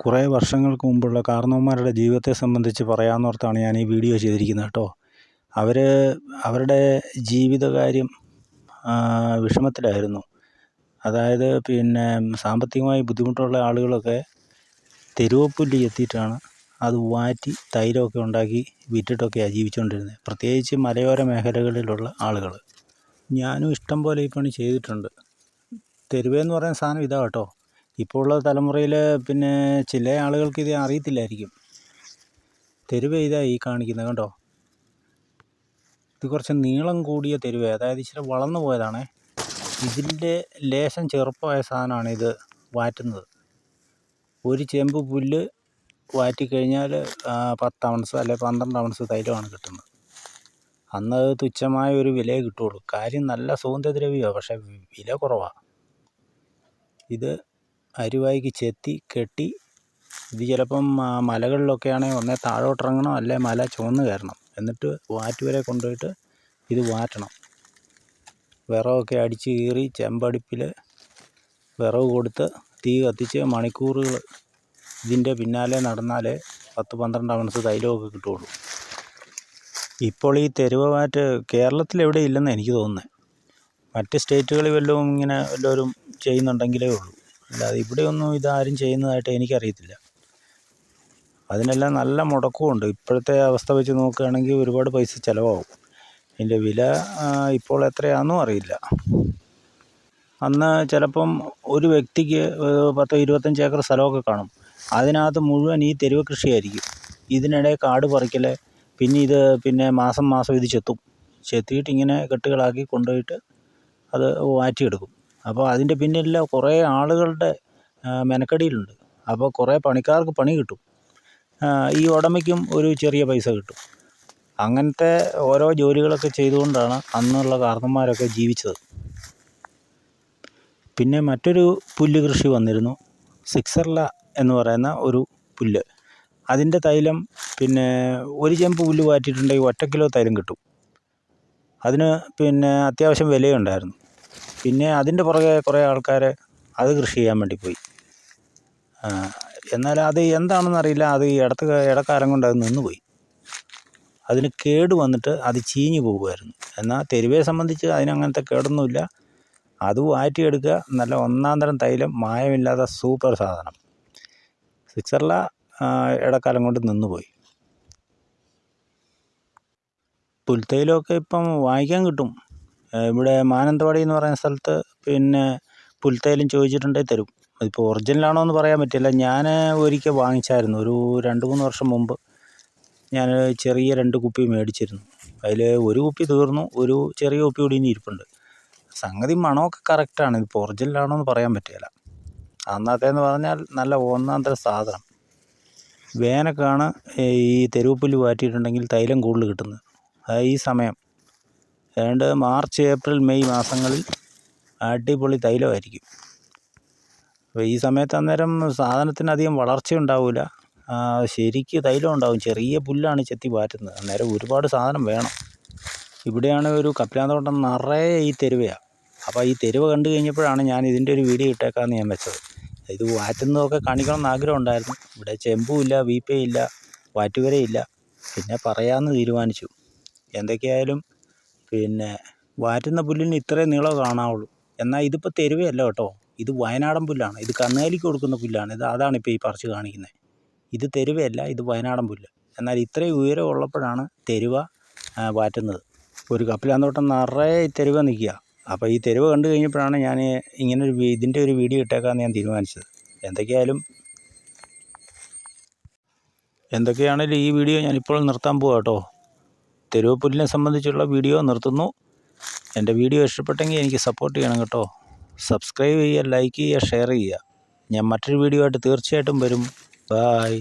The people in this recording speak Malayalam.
കുറേ വർഷങ്ങൾക്ക് മുമ്പുള്ള കാരണവന്മാരുടെ ജീവിതത്തെ സംബന്ധിച്ച് പറയാമെന്നോർത്താണ് ഞാൻ ഈ വീഡിയോ ചെയ്തിരിക്കുന്നത് കേട്ടോ. അവർ അവരുടെ ജീവിതകാര്യം വിഷമത്തിലായിരുന്നു. അതായത് പിന്നെ സാമ്പത്തികമായി ബുദ്ധിമുട്ടുള്ള ആളുകളൊക്കെ തെരുവപ്പുല്ലി എത്തിയിട്ടാണ് അത് വാറ്റി തൈലമൊക്കെ ഉണ്ടാക്കി വിറ്റിട്ടൊക്കെയാണ് ജീവിച്ചുകൊണ്ടിരുന്നത് പ്രത്യേകിച്ച് മലയോര മേഖലകളിലുള്ള ആളുകൾ ഞാനും ഇഷ്ടം പോലെ ഈ പണി ചെയ്തിട്ടുണ്ട്. തെരുവേന്ന് പറയുന്ന സാധനം ഇതാ കേട്ടോ. ഇപ്പോൾ ഉള്ള തലമുറയിൽ പിന്നെ ചില ആളുകൾക്ക് ഇത് അറിയത്തില്ലായിരിക്കും. തെരുവ് ഇതാ ഈ കാണിക്കുന്നത് കണ്ടോ? ഇത് കുറച്ച് നീളം കൂടിയ തെരുവ് അതായത് ഇച്ചിരി വളർന്നു പോയതാണേ. ഇതിന്റെ ലേശം ചെറുപ്പമായ സാധനമാണ് ഇത് വാറ്റുന്നത്. ഒരു ചെമ്പ് പുല്ല് വാറ്റിക്കഴിഞ്ഞാൽ പത്ത് ഔൺസ് അല്ലെ പന്ത്രണ്ട് ഔൺസ് തൈലമാണ് കിട്ടുന്നത്. അന്ന് അത് തുച്ഛമായ ഒരു വിലയെ കിട്ടുള്ളൂ കാര്യം നല്ല സുഗന്ധദ്രവ്യമാണ് പക്ഷേ വില കുറവാണ് ഇത് അരിവായിക്ക് ചെത്തി കെട്ടി. ഇത് ചിലപ്പം മലകളിലൊക്കെ ഒന്നേ താഴോട്ടിറങ്ങണം അല്ലെ മല ചുവന്ന് കയറണം. എന്നിട്ട് വാറ്റുവരെ കൊണ്ടുപോയിട്ട് ഇത് വാറ്റണം. വിറകൊക്കെ അടിച്ച് കീറി ചെമ്പടുപ്പിൽ വിറക് കൊടുത്ത് തീ കത്തിച്ച് മണിക്കൂറുകൾ ഇതിന്റെ പിന്നാലെ നടന്നാലേ പത്ത് പന്ത്രണ്ട് ഔൺസ് തൈലമൊക്കെ കിട്ടുകയുള്ളൂ. ഇപ്പോൾ ഈ തെരുവ് വാറ്റ് കേരളത്തിൽ എവിടെ ഇല്ലെന്ന് എനിക്ക് തോന്നുന്നത് മറ്റ് സ്റ്റേറ്റുകളിൽ വല്ലതും ഇങ്ങനെ വല്ലവരും ചെയ്യുന്നുണ്ടെങ്കിലേ ഉള്ളൂ. അല്ലാതെ ഇവിടെയൊന്നും ഇതാരും ചെയ്യുന്നതായിട്ട് എനിക്കറിയത്തില്ല. അതിനെല്ലാം നല്ല മുടക്കമുണ്ട് ഇപ്പോഴത്തെ അവസ്ഥ വെച്ച് നോക്കുകയാണെങ്കിൽ ഒരുപാട് പൈസ ചിലവാകും. ഇതിന്റെ വില ഇപ്പോൾ എത്രയാണെന്നും അറിയില്ല. അന്ന് ചിലപ്പം ഒരു വ്യക്തിക്ക് പത്തോ ഇരുപത്തഞ്ച് ഏക്കർ സ്ഥലമൊക്കെ കാണും. അതിനകത്ത് മുഴുവൻ ഈ തെരുവ് കൃഷിയായിരിക്കും. ഇതിനിടെ കാട് പറിക്കൽ പിന്നെ ഇത് പിന്നെ മാസം മാസം ഇത് ചെത്തും. ചെത്തിയിട്ട് ഇങ്ങനെ കെട്ടുകളാക്കി കൊണ്ടുപോയിട്ട് അത് വാറ്റിയെടുക്കും. അപ്പോൾ അതിന്റെ പിന്നിൽ കുറേ ആളുകളുടെ മെനക്കെടിയിലുണ്ട്. അപ്പോൾ കുറേ പണിക്കാർക്ക് പണി കിട്ടും. ഈ ഉടമയ്ക്കും ഒരു ചെറിയ പൈസ കിട്ടും. അങ്ങനത്തെ ഓരോ ജോലികളൊക്കെ ചെയ്തുകൊണ്ടാണ് അന്നുള്ള കാർന്നന്മാരൊക്കെ ജീവിച്ചത്. പിന്നെ മറ്റൊരു പുല്ല് കൃഷി വന്നിരുന്നു. സിക്സർല എന്ന് പറയുന്ന ഒരു പുല്ല്. അതിന്റെ തൈലം പിന്നെ ഒരു ചെമ്പ് പുല്ല് മാറ്റിയിട്ടുണ്ടെങ്കിൽ ഒറ്റ കിലോ തൈലം കിട്ടും. അതിന് പിന്നെ അത്യാവശ്യം വിലയുണ്ടായിരുന്നു. പിന്നെ അതിന്റെ പുറകെ കുറേ ആൾക്കാർ അത് കൃഷി ചെയ്യാൻ വേണ്ടി പോയി. എന്നാൽ അത് എന്താണെന്നറിയില്ല അത് ഇടത്ത് ഇടക്കാലം കൊണ്ട് അത് നിന്നുപോയി അതിന് കേട് വന്നിട്ട് അത് ചീഞ്ഞു പോകുമായിരുന്നു. എന്നാൽ തെരുവെ സംബന്ധിച്ച് അതിനങ്ങനത്തെ കേടൊന്നുമില്ല. അത് വാറ്റിയെടുക്കുക. നല്ല ഒന്നാം തരം തൈലം മായമില്ലാത്ത സൂപ്പർ സാധനം. സിക്സറില ഇടക്കാലം കൊണ്ട് നിന്നുപോയി പുൽത്തൈലമൊക്കെ ഇപ്പം വാങ്ങിക്കാൻ കിട്ടും. ഇവിടെ മാനന്തവാടി എന്ന് പറയുന്ന സ്ഥലത്ത് പിന്നെ പുൽത്തേലും ചോദിച്ചിട്ടുണ്ടെങ്കിൽ തരും. അതിപ്പോൾ ഒറിജിനലാണോ എന്ന് പറയാൻ പറ്റില്ല. ഞാൻ ഒരിക്കൽ വാങ്ങിച്ചായിരുന്നു. ഒരു രണ്ട് മൂന്ന് വർഷം മുമ്പ് ഞാൻ ചെറിയ രണ്ട് കുപ്പി മേടിച്ചിരുന്നു. അതിൽ ഒരു കുപ്പി തീർന്നു. ഒരു ചെറിയ കുപ്പി കൂടി ഇനി ഇരിപ്പുണ്ട്. സംഗതി മണമൊക്കെ കറക്റ്റാണ് ഇതിപ്പോൾ ഒറിജിനലാണോ എന്ന് പറയാൻ പറ്റില്ല അന്നത്തേന്ന് പറഞ്ഞാൽ നല്ല ഒന്നാം തരം സാധനം. വേനൽക്കാണ് ഈ തെരുവുപ്പുല്ല് വാറ്റിയിട്ടുണ്ടെങ്കിൽ തൈലം കൂടുതൽ കിട്ടുന്നത്. ഈ സമയം ഏതാണ്ട് മാർച്ച് ഏപ്രിൽ മെയ് മാസങ്ങളിൽ അടിപൊളി തൈലമായിരിക്കും. അപ്പോൾ ഈ സമയത്ത് അന്നേരം സാധനത്തിന് അധികം വളർച്ച ഉണ്ടാവില്ല ശരിക്ക് തൈലം ഉണ്ടാവും. ചെറിയ പുല്ലാണ് ചെത്തി പാറ്റുന്നത് അന്നേരം ഒരുപാട് സാധനം വേണം. ഇവിടെയാണ് ഒരു കപ്പിലാന്തോട്ടം നിറയെ ഈ തെരുവയാണ് അപ്പോൾ ഈ തെരുവ് കണ്ടു കഴിഞ്ഞപ്പോഴാണ് ഞാൻ ഇതിന്റെ ഒരു വീഡിയോ ഇട്ടേക്കാമെന്ന് ഞാൻ വെച്ചത്. ഇത് വാറ്റുന്നതൊക്കെ കാണിക്കണം ആഗ്രഹം ഉണ്ടായിരുന്നു. ഇവിടെ ചെമ്പുമില്ല വീപ്പയില്ല വാറ്റുവരയില്ല പിന്നെ പറയാമെന്ന് തീരുമാനിച്ചു. എന്തൊക്കെയായാലും പിന്നെ വാറ്റുന്ന പുല്ലിന് ഇത്രയും നീളം കാണാവുള്ളൂ. എന്നാൽ ഇതിപ്പോൾ തെരുവയല്ല കേട്ടോ. ഇത് വയനാടൻ പുല്ലാണ്. ഇത് കന്നുകാലിക്ക് കൊടുക്കുന്ന പുല്ലാണ്. ഇത് അതാണ് ഇപ്പോൾ ഈ പറിച്ച് കാണിക്കുന്നത് ഇത് തെരുവയല്ല ഇത് വയനാടൻ പുല്ല്. എന്നാൽ ഇത്രയും ഉയരം ഉള്ളപ്പോഴാണ് തെരുവ വാറ്റുന്നത്. ഒരു കപ്പിലാന്തോട്ടം നിറയെ തെരുവ നിൽക്കുക. അപ്പോൾ ഈ തെരുവ് കണ്ടു കഴിഞ്ഞപ്പോഴാണ് ഞാൻ ഇങ്ങനൊരു ഇതിന്റെ ഒരു വീഡിയോ ഇട്ടേക്കാന്ന് ഞാൻ തീരുമാനിച്ചത്. എന്തൊക്കെയായാലും എന്തൊക്കെയാണെങ്കിലും ഈ വീഡിയോ ഞാനിപ്പോൾ നിർത്താൻ പോവാ കേട്ടോ. തെരുവ് പുല്ലിനെ സംബന്ധിച്ചുള്ള വീഡിയോ നിർത്തുന്നു. എന്റെ വീഡിയോ ഇഷ്ടപ്പെട്ടെങ്കിൽ എനിക്ക് സപ്പോർട്ട് ചെയ്യണം കേട്ടോ. സബ്സ്ക്രൈബ് ചെയ്യുക ലൈക്ക് ചെയ്യുക ഷെയർ ചെയ്യുക. ഞാൻ മറ്റൊരു വീഡിയോ ആയിട്ട് തീർച്ചയായിട്ടും വരും. ബായ്.